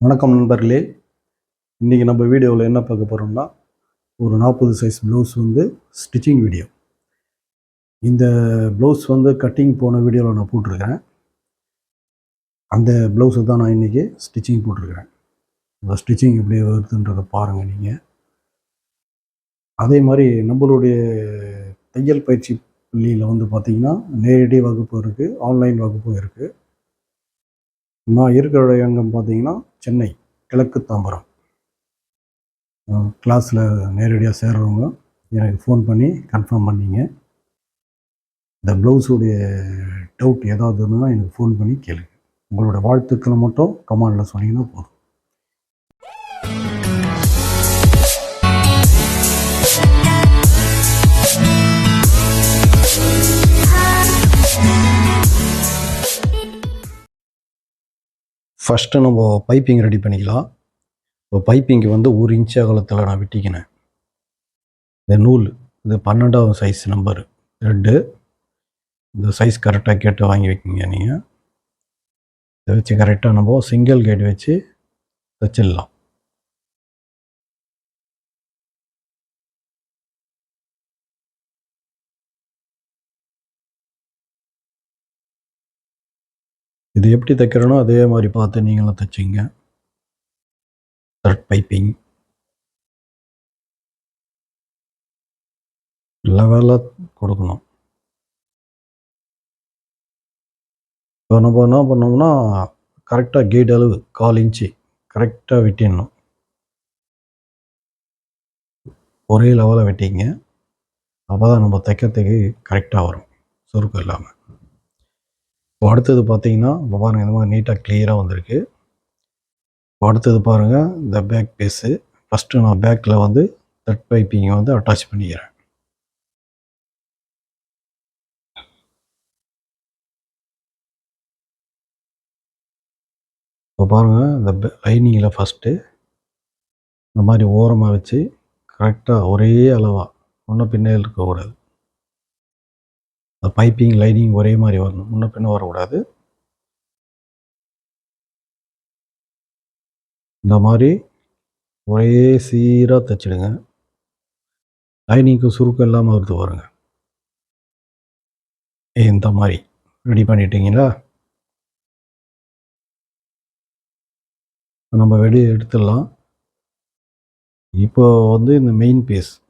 வணக்கம் நண்பர்களே. இன்றைக்கி நம்ம வீடியோவில் என்ன பார்க்க போகிறோம்னா ஒரு நாற்பது சைஸ் ப்ளவுஸ் வந்து ஸ்டிச்சிங் வீடியோ இந்த ப்ளவுஸ் வந்து கட்டிங் போன வீடியோவில் நான் போட்டிருக்கிறேன். அந்த ப்ளவுஸை தான் நான் இன்றைக்கி ஸ்டிச்சிங் போட்டிருக்கிறேன். அந்த ஸ்டிச்சிங் எப்படி வருதுன்றதை பாருங்கள் நீங்கள் அதே மாதிரி நம்மளுடைய தையல் பயிற்சி பள்ளியில் வந்து பார்த்திங்கன்னா நேரடி வகுப்பு இருக்குது ஆன்லைன் வகுப்பும் இருக்குது நான் இருக்கிற எங்கம் பார்த்தீங்கன்னா சென்னை கிழக்கு தாம்பரம். கிளாஸில் நேரடியாக சேர்றவங்க எனக்கு ஃபோன் பண்ணி கன்ஃபார்ம் பண்ணிங்க. இந்த ப்ளவுஸுடைய டவுட் ஏதாவது இருந்ததுன்னா எனக்கு ஃபோன் பண்ணி கேளுங்க. உங்களோட வாழ்த்துக்களை மட்டும் கமாண்டில் சொன்னீங்கன்னா போதும். ஃபஸ்ட்டு நம்ம பைப்பிங் ரெடி பண்ணிக்கலாம். இப்போ பைப்பிங்க்கு வந்து ஒரு இன்ச் அகலத்தில் நான் வெட்டிக்கினேன் இந்த நூல் இது பன்னெண்டாவது சைஸ் நம்பர் ரெட்டு இந்த சைஸ் கரெக்டாக கேட்டு வாங்கி வைக்கிங்க நீங்கள் இதை வச்சு கரெக்டாக நம்ம சிங்கிள் கேட் வச்சு தைச்சிடலாம் இது எப்படி தைக்கிறனோ அதே மாதிரி பார்த்து நீங்களும் தைச்சிங்க. த்ரெட் பைப்பிங் லெவலாக கொடுக்கணும். இப்போ நம்ம என்ன பண்ணோம்னா கரெக்டாக கேட் அளவு கால் இன்ச்சு கரெக்டாக வெட்டிடணும். ஒரே லெவலில் வெட்டிங்க. அப்போ தான் நம்ம தைக்கிறதுக்கு கரெக்டாக வரும். சுருக்கம் இல்லாமல் இப்போ அடுத்தது பார்த்தீங்கன்னா இப்போ பாருங்கள் இந்த மாதிரி நீட்டாக கிளியராக வந்திருக்கு. இப்போ அடுத்தது பாருங்கள் இந்த பேக் பேஸு ஃபஸ்ட்டு நான் பேக்கில் வந்து தட் பைப்பிங்கை வந்து அட்டாச் பண்ணிக்கிறேன். இப்போ பாருங்கள் இந்த லைனிங்கில் ஃபஸ்ட்டு இந்த மாதிரி ஓரமாக வச்சு கரெக்டாக ஒரே அளவாக ஒன்றும் பின்னே இருக்கக்கூடாது அந்த பைப்பிங் லைனிங் ஒரே மாதிரி வரணும். முன்ன பின்ன வரக்கூடாது. இந்த மாதிரி ஒரே சீராக தைச்சிடுங்க. லைனிங்க்கு சுருக்கம் இல்லாமல் வருது பாருங்க. இந்த மாதிரி. ரெடி பண்ணிட்டீங்களா? நம்ம வெளியே எடுத்துடலாம். இப்போ வந்து இந்த மெயின் பீஸ்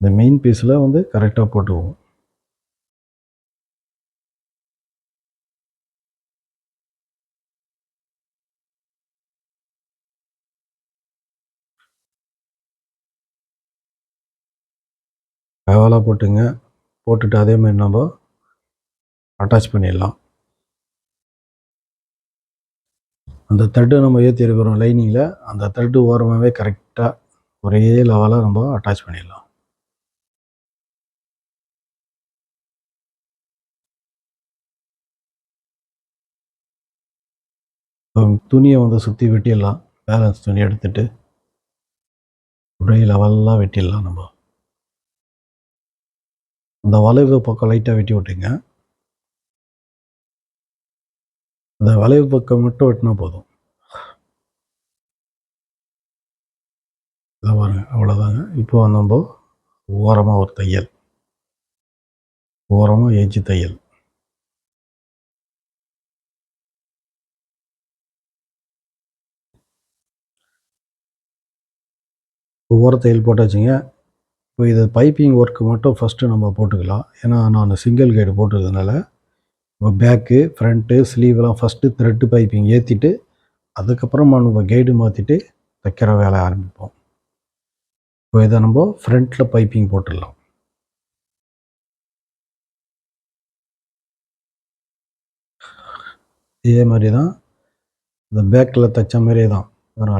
இந்த மெயின் பீஸில் வந்து கரெக்டாக போட்டுக்குவோம் கவலாக போட்டுங்க. போட்டுட்டு அதே மாதிரி நம்ம அட்டாச் பண்ணிடலாம். அந்த த்ரெட்டு நம்ம ஏற்றி இருக்கிறோம் லைனிங்கில் அந்த த்ரெட்டு ஓரமாகவே கரெக்டாக ஒரே லெவலாக நம்ம அட்டாச் பண்ணிடலாம். துணியை வந்து சுற்றி வெட்டிடலாம். பேலன்ஸ் துணி எடுத்துட்டு ஒரே லெவலாக வெட்டிடலாம் நம்ம. அந்த வளைவு பக்கம் லைட்டாக வெட்டி விட்டுங்க. அந்த வளைவு பக்கம் மட்டும் வெட்டினா போதும். இதை பாருங்க அவ்வளோதாங்க இப்போ நம்ம ஓரமாக ஒரு தையல். ஓரமாக ஏஜி தையல். ஓரத்தை தையல் போட்டாச்சுங்க இப்போ இது பைப்பிங் ஒர்க்கு மட்டும் ஃபஸ்ட்டு நம்ம போட்டுக்கலாம். ஏன்னா நான் சிங்கிள் கைடு போட்டுருக்கிறதுனால இப்போ பேக்கு ஃப்ரண்ட்டு ஸ்லீவ்லாம் ஃபஸ்ட்டு த்ரெட்டு பைப்பிங் ஏற்றிட்டு அதுக்கப்புறமா நம்ம கைடு மாற்றிட்டு தைக்கிற வேலை ஆரம்பிப்போம். இப்போ இதை நம்ம ஃப்ரண்ட்டில் பைப்பிங் போட்டுடலாம். இதே மாதிரி தான் இந்த பேக்கில் தைச்ச மாதிரியே தான்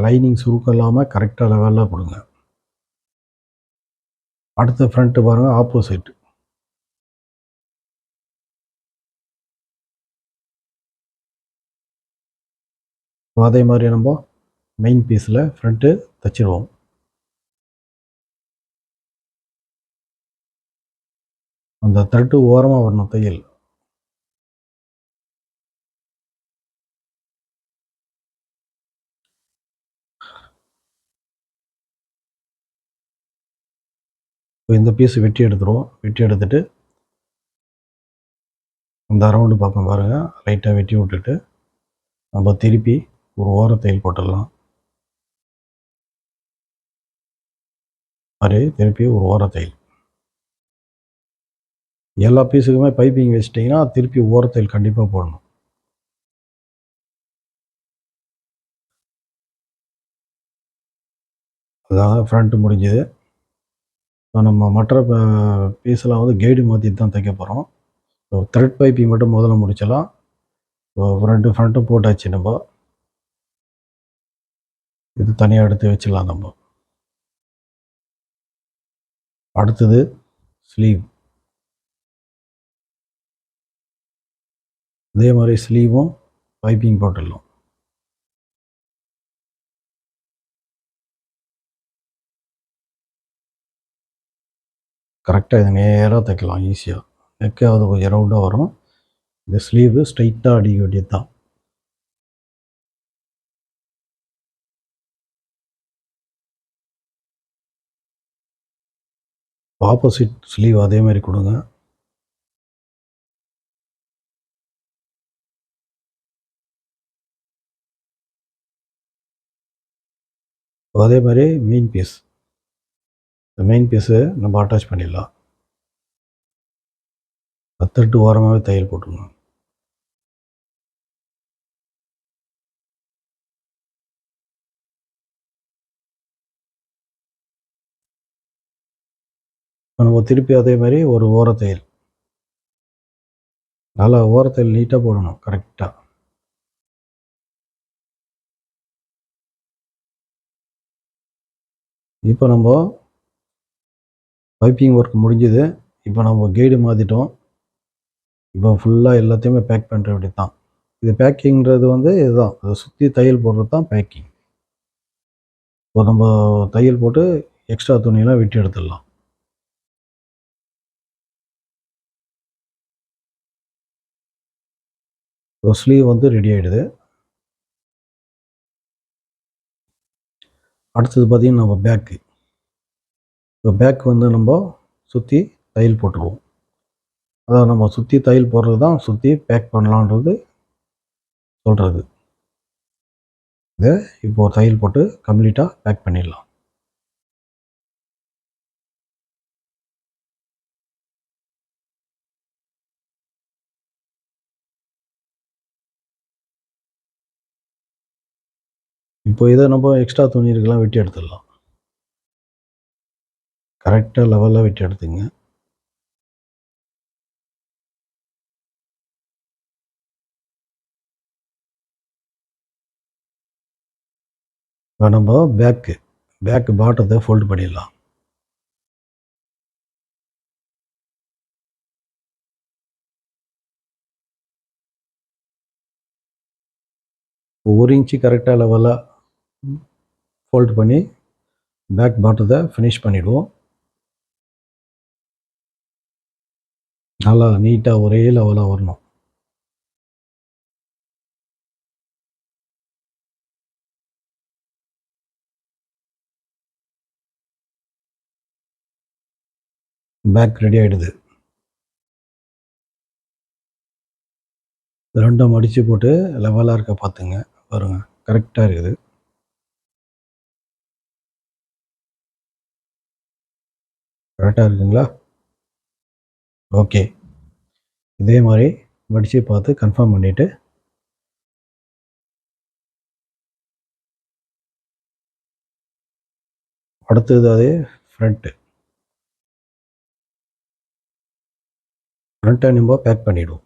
லைனிங் சுருக்கம் இல்லாமல் கரெக்டாக லெவலில் கொடுங்க. அடுத்த ஃப்ரண்ட்டு பாருங்கள் ஆப்போசிட் அதே மாதிரி நம்ம மெயின் பீஸில் ஃப்ரண்ட்டு தச்சிடுவோம் அந்த த்ரெட்டு ஓரமாக வரணும் தையல் இப்போ இந்த பீஸ் வெட்டி எடுத்துருவோம் வெட்டி எடுத்துட்டு இந்த அரவுண்டு பக்கம் பாருங்கள் லைட்டாக வெட்டி விட்டுட்டு நம்ம திருப்பி ஒரு ஓர தையல் போட்டுடலாம். மாதிரி திருப்பி ஒரு ஓர தையல் எல்லா பீஸுக்குமே பைப்பிங் வச்சிட்டிங்கன்னா திருப்பி ஓர தையல் கண்டிப்பாக போடணும். அதான் ஃப்ரண்ட்டு முடிஞ்சுது. இப்போ நம்ம மற்ற பீஸெல்லாம் வந்து கைடு மாற்றிட்டு தான் தைக்க போகிறோம் ஸோ த்ரெட் பைப்பிங் மட்டும் முதல்ல முடிச்சிடலாம். ஸோ ஃப்ரண்ட்டு ஃப்ரண்ட்டும் போட்டாச்சு நம்ம. இது தனியாக எடுத்து வச்சிடலாம் நம்ம. அடுத்தது ஸ்லீவ் அதே மாதிரி ஸ்லீவும் பைப்பிங் போட்டுடலாம். கரெக்டாக இது நேராக தைக்கலாம் ஈஸியாக நெக்கு அது கொஞ்சம் ரவுண்டாக வரும். இந்த ஸ்லீவு ஸ்ட்ரைட்டாக அடிக்க வேண்டியது தான் ஆப்போசிட் ஸ்லீவ் அதே மாதிரி கொடுங்க. அதே மாதிரி மீன் பீஸ் இந்த மெயின் பீஸை நம்ம அட்டாச் பண்ணிடலாம். பத்தெட்டு ஓரமாகவே தையல் போட்டுக்கணும் நம்ம திருப்பி அதே மாதிரி ஒரு ஓரத்தையல் நல்லா ஓரத்தையல் நீட்டாக போடணும் கரெக்டாக இப்போ நம்ம பைப்பிங் ஒர்க் முடிஞ்சுது. இப்போ நம்ம கைடு மாற்றிட்டோம் இப்போ ஃபுல்லாக எல்லாத்தையுமே பேக் பண்ணுற வேண்டியது தான் இது பேக்கிங்கிறது வந்து இதுதான். அதை சுற்றி தையல் போடுறது தான் பேக்கிங் இப்போ நம்ம தையல் போட்டு எக்ஸ்ட்ரா துணியெல்லாம் வெட்டி எடுத்துடலாம். இப்போ ஸ்லீவ் வந்து ரெடி ஆகிடுது அடுத்தது பார்த்திங்கன்னா நம்ம பேக்கு இப்போ பேக் வந்து நம்ம சுற்றி தையல் போட்டுருவோம் அதாவது நம்ம சுற்றி தையல் போடுறது தான் சுற்றி பேக் பண்ணலான்றது சொல்கிறது இதை இப்போது தையல் போட்டு கம்ப்ளீட்டாக பேக் பண்ணிடலாம். இப்போ இதை நம்ம எக்ஸ்ட்ரா துணி இருக்கலாம் வெட்டி எடுத்துடலாம். கரெக்டாக லெவலாக வெட்டி எடுத்துங்க. இப்போ நம்ம பேக்கு பேக்கு பாட்டத்தை ஃபோல்டு பண்ணிடலாம். ஒரு இன்ச்சு கரெக்டாக லெவலாக ஃபோல்டு பண்ணி பேக் பாட்டத்தை ஃபினிஷ் பண்ணிவிடுவோம் நல்லா நீட்டாக ஒரே லெவலாக வரணும். பேக் ரெடி ஆகிடுது ரெண்டும் அடித்து போட்டு லெவலாக இருக்க பார்த்துங்க பாருங்கள் கரெக்டாக இருக்குது. கரெக்டாக இருக்குங்களா? ஓகே. இதே மாதிரி மடித்து பார்த்து கன்ஃபார்ம் பண்ணிவிட்டு அடுத்தது அதே ஃப்ரண்ட்டு ஃப்ரண்ட்டை நம்ம பேக் பண்ணிவிடுவோம்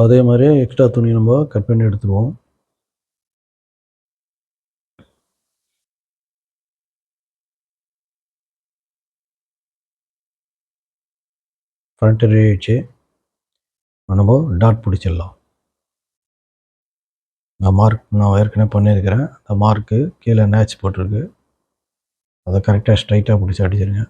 அதே மாதிரி எக்ஸ்ட்ரா துணி நம்ம கட் பண்ணி எடுத்துருவோம் ஃப்ரண்ட் ரெடி ஆயிடுச்சு நம்ம டாட் பிடிச்சிடலாம். நான் மார்க் நான் ஏற்கனவே பண்ணியிருக்கிறேன். அந்த மார்க்கு கீழே நேச் போட்டிருக்கு. அதை கரெக்டாக ஸ்ட்ரைட்டாக பிடிச்சி அடிச்சிருங்க.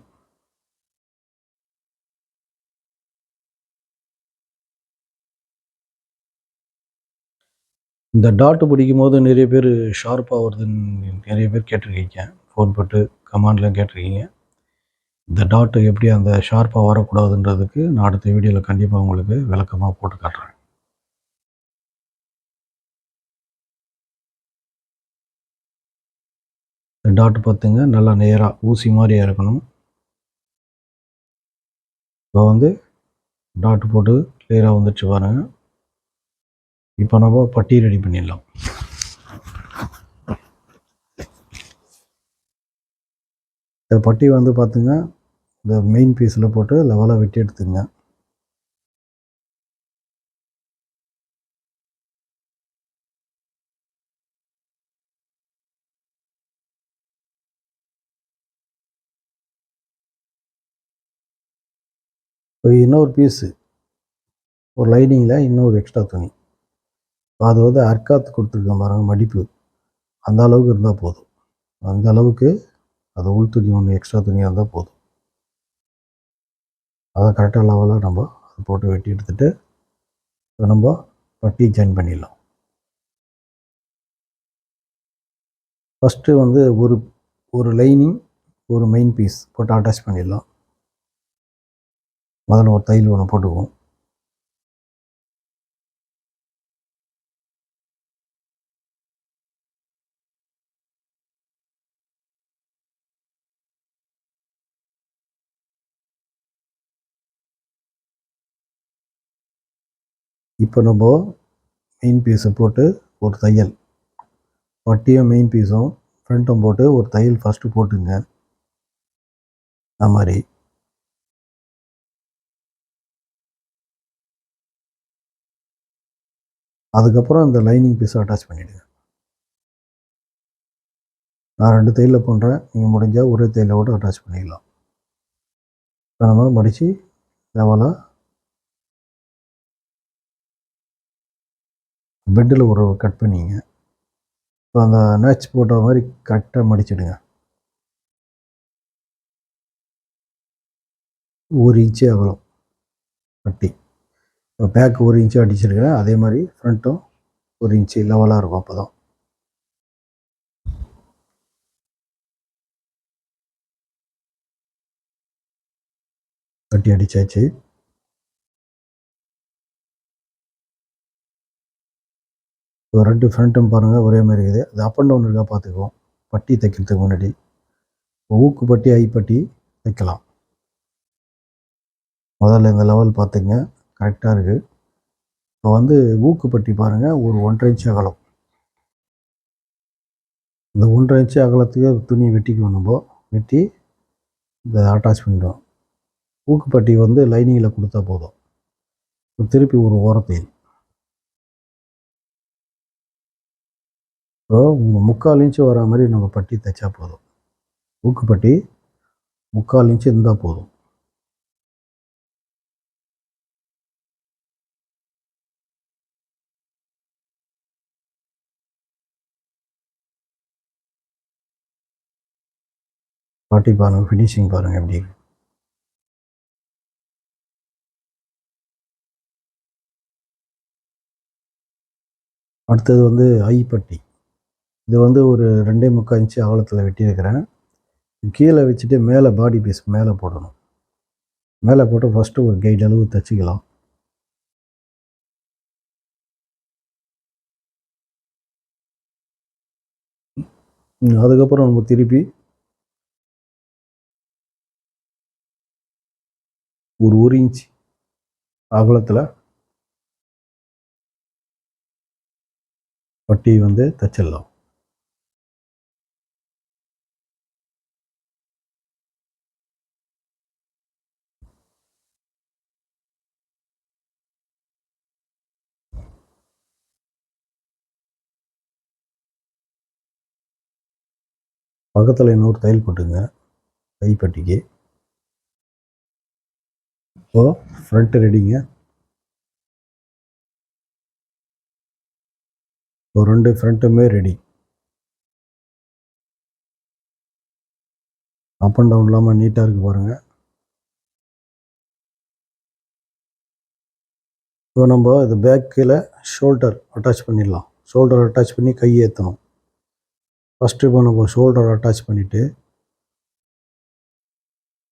இந்த டாட்டு பிடிக்கும் போது நிறைய பேர் ஷார்ப்பாக வருதுன்னு நிறைய பேர் கேட்டிருக்கீங்க. ஃபோன் போட்டு கமாண்ட்லாம் கேட்டிருக்கீங்க. இந்த டாட்டு எப்படி அந்த ஷார்ப்பாக வரக்கூடாதுன்றதுக்கு நான் அடுத்த வீடியோவில் கண்டிப்பாக உங்களுக்கு விளக்கமாக போட்டு காட்டுறேன். இந்த டாட் பார்த்துங்க நல்லா நேராக ஊசி மாதிரியாக இருக்கணும் இப்போ வந்து டாட்டு போட்டு கிளியராக வந்துடுச்சு பாருங்கள் இப்போ நம்ம பட்டி ரெடி பண்ணிடலாம். இந்த பட்டி வந்து பார்த்துங்க இந்த மெயின் பீஸில் போட்டு லெவலாக வெட்டி எடுத்துங்க. இப்போ இன்னொரு பீஸு ஒரு லைனிங்கில் இன்னொரு எக்ஸ்ட்ரா துணி. அது வந்து அர்க்காத்து கொடுத்துருக்கேன் பாருங்க மடிப்பு. அந்த அளவுக்கு இருந்தால் போதும். அந்த அளவுக்கு அது உள் துணி ஒன்று எக்ஸ்ட்ரா துணியாக இருந்தால் போதும். அதை கரெக்டாக லெவலாக நம்ம அதை போட்டு வெட்டி எடுத்துகிட்டு இப்போ நம்ம பட்டி ஜாயின் பண்ணிடலாம். ஃபஸ்ட்டு வந்து ஒரு ஒரு லைனிங் ஒரு மெயின் பீஸ் போட்டு அட்டாச் பண்ணிடலாம். முதல்ல ஒரு தையல் ஒன்று போட்டுக்குவோம். இப்போ நம்ம மெயின் பீஸை போட்டு ஒரு தையல். வட்டியும் மெயின் பீஸும் ஃப்ரண்ட்டும் போட்டு ஒரு தையல் ஃபஸ்ட்டு போட்டுங்க. அந்த மாதிரி. அதுக்கப்புறம் இந்த லைனிங் பீஸை அட்டாச் பண்ணிவிடுங்க நான் ரெண்டு தையலில் பண்ணுறேன் நீங்கள் முடிஞ்சால் ஒரே தையலை கூட அட்டாச் பண்ணிக்கலாம் இப்போ நம்ம மடித்து லெவலாக பெட்டில் ஒரு கட் பண்ணிங்க. இப்போ அந்த நேச் போட்ட மாதிரி கரெக்டாக மடிச்சிடுங்க. ஒரு இன்ச்சு அகலம் பட்டி இப்போ பேக் ஒரு இன்ச்சு அடிச்சிருக்கிறேன். அதே மாதிரி ஃப்ரண்ட்டும் ஒரு இன்ச்சு லெவலாக இருக்கும் அப்போ தான் கட்டி அடித்தாச்சு இப்போ ரெண்டு ஃப்ரண்ட்டும் பாருங்கள் ஒரே மாதிரி இருக்குது. அது அப் அண்ட் டவுன் இருக்கா பார்த்துக்குவோம். பட்டி தைக்கிறதுக்கு முன்னாடி. ஊக்கு பட்டி ஐ பட்டி தைக்கலாம். முதல்ல இந்த லெவல் பார்த்துங்க கரெக்டாக இருக்குது இப்போ வந்து ஊக்கு பட்டி பாருங்கள் ஒரு ஒன்றரை இன்ச்சு அகலம். இந்த ஒன்றரை இன்ச்சு அகலத்துக்கு துணியை வெட்டிக்குவோம் நம்ம. வெட்டி இந்த அட்டாச் பண்ணிடுவோம். ஊக்குப்பட்டி வந்து லைனிங்கில் கொடுத்தா போதும். திருப்பி ஒரு ஓரத்தையில் இப்போ முக்கால் இன்ச்சு வர மாதிரி நம்ம பட்டி தைச்சா போதும். ஊக்குப்பட்டி முக்கால் இன்ச்சு இருந்தால் போதும். பாட்டி பாருங்கள் ஃபினிஷிங் பாருங்கள் எப்படி அடுத்தது வந்து ஐப்பட்டி. இது வந்து ஒரு ரெண்டே முக்கால் இன்ச்சு அகலத்தில் வெட்டியிருக்கிறேன். கீழே வச்சுட்டு மேலே பாடி பீஸ் மேலே போடணும். மேலே போட்டு ஃபஸ்ட்டு ஒரு கைட் அளவு தைச்சிக்கலாம். அதுக்கப்புறம் நம்ம திருப்பி ஒரு ஒரு இன்ச் அகலத்தில் பட்டி வந்து தைச்சிடலாம். பக்கத்தில் இன்னொரு தையல் போட்டுங்க. கைப்பட்டிக்கு இப்போ ஃப்ரண்ட்டு ரெடிங்க இப்போ ரெண்டு ஃப்ரண்ட்டுமே ரெடி அப் அண்ட் டவுன் இல்லாமல் நீட்டாக இருக்குது பாருங்கள் இப்போ நம்ம இது பேக்கில் ஷோல்டர் அட்டாச் பண்ணிடலாம். ஷோல்டர் அட்டாச் பண்ணி கை ஏற்றணும் ஃபஸ்ட்டு இப்போ நம்ம ஷோல்டர் அட்டாச் பண்ணிவிட்டு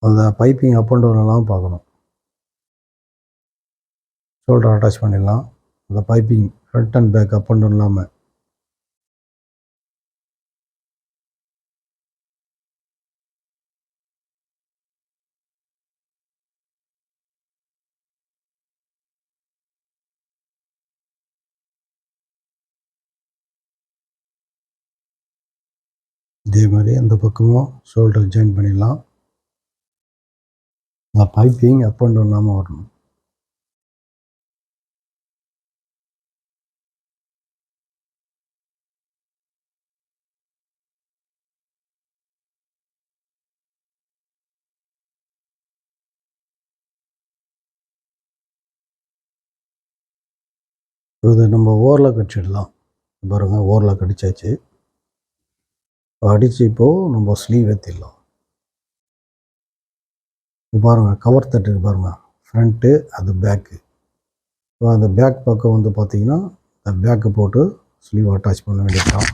அந்த பைப்பிங் அப் அண்ட் டவுன் பார்க்கணும். ஷோல்டர் அட்டாச் பண்ணிடலாம். அந்த piping front and back up and down இல்லாமல் இதே மாதிரி அந்த பக்கமும் ஷோல்டர் ஜாயின் பண்ணிடலாம். அந்த பைப்பிங் அப் அண்ட் டவுன் இல்லாமல் வரணும். இது நம்ம ஓரலாக் கடிச்சிடலாம் பாருங்கள் ஓரில் கடிச்சாச்சு அடித்து இப்போது நம்ம ஸ்லீவ் ஏற்றிடலாம் பாருங்கள் கவர் தட்டு பாருங்கள் ஃப்ரண்ட்டு அது பேக்கு இப்போ அந்த பேக் பக்கம் வந்து பார்த்தீங்கன்னா அந்த பேக்கை போட்டு ஸ்லீவ் அட்டாச் பண்ண வேண்டியதுதான்.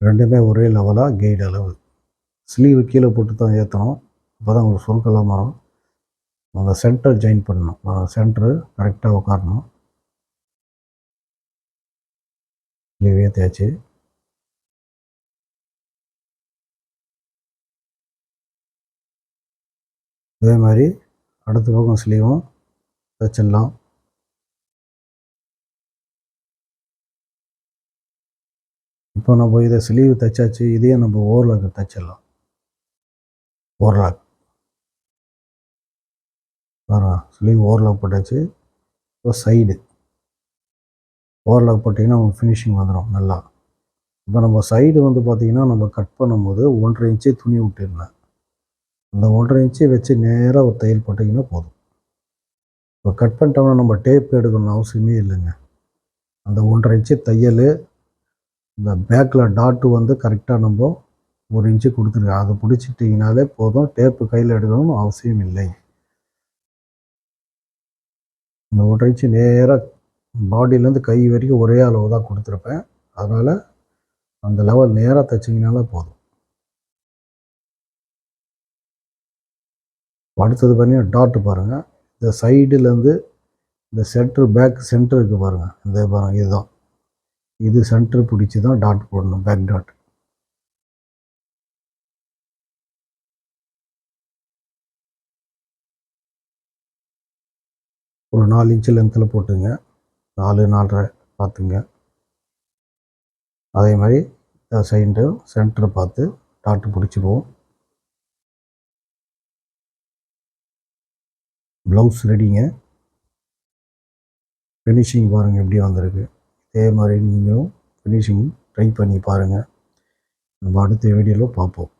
ரெண்டுமே ஒரே லெவலாக கைடு அளவு. ஸ்லீவ் கீழே போட்டு தான் ஏற்றணும் அப்போ தான் உங்களுக்கு சொற்களாக வரும் அந்த சென்டர் ஜாயின் பண்ணணும் சென்டரு கரெக்டாக உட்காரணும். ஸ்லீவ் ஏற்றியாச்சு அதே மாதிரி அடுத்த பக்கம் ஸ்லீவும் தைச்சிடலாம் இப்போ நம்ம இதை ஸ்லீவ் தைச்சாச்சு இதையே நம்ம ஓவர்லாக் தைச்சிடலாம். ஓவர்லாக் வரும் ஸ்லீவ் ஓவர்லாக் போட்டாச்சு. இப்போ சைடு ஓவர்லாக் போட்டிங்கன்னா உங்களுக்கு ஃபினிஷிங் வந்துடும் நல்லா. இப்போ நம்ம சைடு வந்து பார்த்திங்கன்னா நம்ம கட் பண்ணும்போது ஒன்றரை இன்ச்சு துணி விட்டுருந்தேன் அந்த ஒன்றரை இன்ச்சு வச்சு நேராக ஒரு தையல் போட்டிங்கன்னா போதும். இப்போ கட் பண்ணிட்டோம்னா நம்ம டேப் எடுக்கணும்னு அவசியமே இல்லைங்க. அந்த ஒன்றரை இன்ச்சு தையல் இந்த பேக்கில் டாட்டு வந்து கரெக்டாக நம்ம ஒரு இன்ச்சு கொடுத்துருக்கேன் அதை பிடிச்சிட்டிங்கனாலே போதும். டேப்பு கையில் எடுக்கணும்னு அவசியம் இல்லை. இந்த ஒன்றரை இன்ச்சு நேராக பாடியிலேருந்து கை வரைக்கும் ஒரே அளவு தான் கொடுத்துருப்பேன். அதனால் அந்த லெவல் நேராக தைச்சிங்கனால போதும். அடுத்தது பார்த்தீங்கன்னா டாட்டு பாருங்கள் இந்த சைடுலேருந்து இந்த சென்ட்ரு பேக் சென்டருக்கு பாருங்கள் இந்த பாருங்கள் இதுதான். இது சென்டர் பிடிச்சி தான் டாட் போடணும் பேக் டாட் ஒரு நாலு இன்ச்சு லென்த்தில் போட்டுங்க. நாலு நாலரை பார்த்துங்க. அதே மாதிரி செயின்ட்டு சென்டரை பார்த்து டாட்டு பிடிச்சிடுவோம் ப்ளவுஸ் ரெடிங்க ஃபினிஷிங் பாருங்கள் எப்படி வந்திருக்கு. இதே மாதிரி நீங்களும் ஃபினிஷிங் ட்ரை பண்ணி பாருங்கள் நம்ம அடுத்த வீடியோவில் பார்ப்போம்.